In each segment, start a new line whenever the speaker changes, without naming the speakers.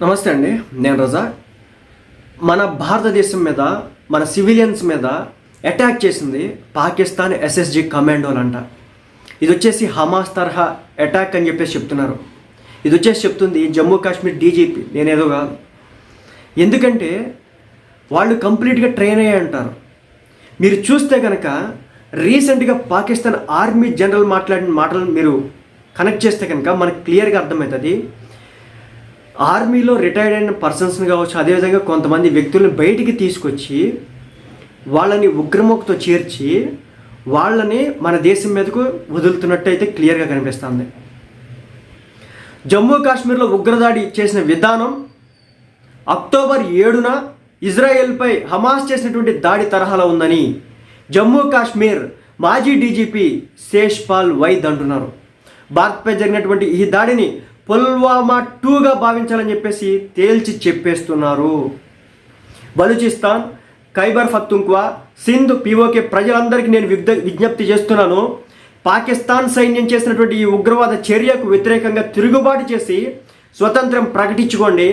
నమస్తే అండి నేను రజా. మన భారతదేశం మీద మన సివిలియన్స్ మీద అటాక్ చేసింది పాకిస్తాన్ ఎస్ఎస్జి కమాండోలంట ఇది వచ్చేసి హమాస్ తరహా అటాక్ అని చెప్పేసి చెప్తున్నారు. ఇది వచ్చేసి చెప్తుంది జమ్మూ కాశ్మీర్ డీజీపీ నేనేదో కాదు. ఎందుకంటే వాళ్ళు కంప్లీట్గా ట్రైన్ అయ్యి అంటారు. మీరు చూస్తే కనుక రీసెంట్గా పాకిస్తాన్ ఆర్మీ జనరల్ మాట్లాడిన మాటలు మీరు కనెక్ట్ చేస్తే కనుక మనకు క్లియర్గా అర్థమవుతుంది. ఆర్మీలో రిటైర్డ్ అయిన పర్సన్స్ని కావచ్చు అదేవిధంగా కొంతమంది వ్యక్తులను బయటికి తీసుకొచ్చి వాళ్ళని ఉగ్రముఖతో చేర్చి వాళ్ళని మన దేశం మీదకు వదులుతున్నట్టు అయితే క్లియర్గా కనిపిస్తుంది. జమ్మూ కాశ్మీర్లో ఉగ్రదాడి చేసిన విధానం అక్టోబర్ ఏడున ఇజ్రాయెల్పై హమాస్ చేసినటువంటి దాడి తరహాలో ఉందని జమ్మూ కాశ్మీర్ మాజీ డీజీపీ శేష్ పాల్ వైద్ అంటున్నారు భారత్పై జరిగినటువంటి ఈ దాడిని పుల్వామా టూగా భావించాలని చెప్పేసి తేల్చి చెప్పేస్తున్నారు. బలూచిస్తాన్ ఖైబర్ ఫతుంక్వా సింధ్ పీఓకే ప్రజలందరికీ నేను విజ్ఞ విజ్ఞప్తి చేస్తున్నాను. పాకిస్తాన్ సైన్యం చేసినటువంటి ఈ ఉగ్రవాద చర్యకు వ్యతిరేకంగా తిరుగుబాటు చేసి స్వతంత్రం ప్రకటించుకోండి.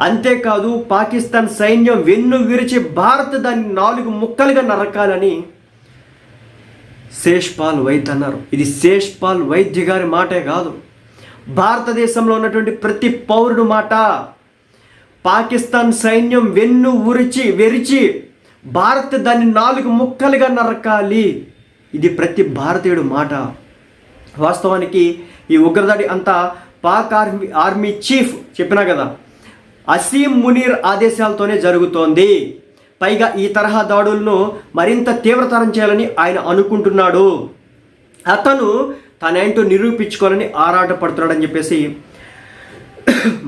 అంతేకాదు పాకిస్తాన్ సైన్యం వెన్ను విరిచి భారత్ దాన్ని నాలుగు ముక్కలుగా నరకాలని శేష్పాల్ వైద్య అన్నారు. ఇది శేష్పాల్ వైద్య గారి మాటే కాదు. భారతదేశంలో ఉన్నటువంటి ప్రతి పౌరుడు మాట పాకిస్తాన్ సైన్యం వెన్ను ఉరిచి వెరిచి భారత్ దాన్ని నాలుగు ముక్కలుగా నరకాలి. ఇది ప్రతి భారతీయుడు మాట. వాస్తవానికి ఈ ఉగ్రదాడి అంతా పాక్ ఆర్మీ ఆర్మీ చీఫ్ చెప్పినా కదా అసీం మునీర్ ఆదేశాలతోనే జరుగుతోంది. పైగా ఈ తరహా దాడులను మరింత తీవ్రతరం చేయాలని ఆయన అనుకుంటున్నాడు. అతను తనేంటో నిరూపించుకోవాలని ఆరాట పడుతున్నాడని చెప్పేసి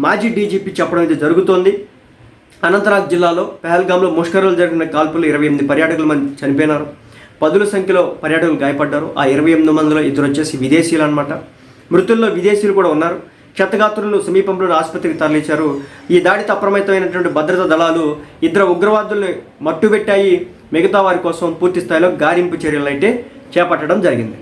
మాజీ డీజీపీ చెప్పడం అయితే జరుగుతోంది. అనంతనాగ్ జిల్లాలో పెహల్గాంలో ముష్కరులు జరిగిన కాల్పులు ఇరవై ఎనిమిది పర్యాటకులు మంది చనిపోయినారు. పదుల సంఖ్యలో పర్యాటకులు గాయపడ్డారు. ఆ ఇరవై ఎనిమిది మందిలో ఇద్దరు వచ్చేసి విదేశీయులు అనమాట మృతుల్లో విదేశీయులు కూడా ఉన్నారు. క్షతగాత్రులను సమీపంలోని ఆసుపత్రికి తరలించారు. ఈ దాడితో అప్రమత్తమైనటువంటి భద్రతా దళాలు ఇద్దరు ఉగ్రవాదుల్ని మట్టుబెట్టాయి. మిగతా వారి కోసం పూర్తి స్థాయిలో గాలింపు చర్యలు అయితే చేపట్టడం జరిగింది.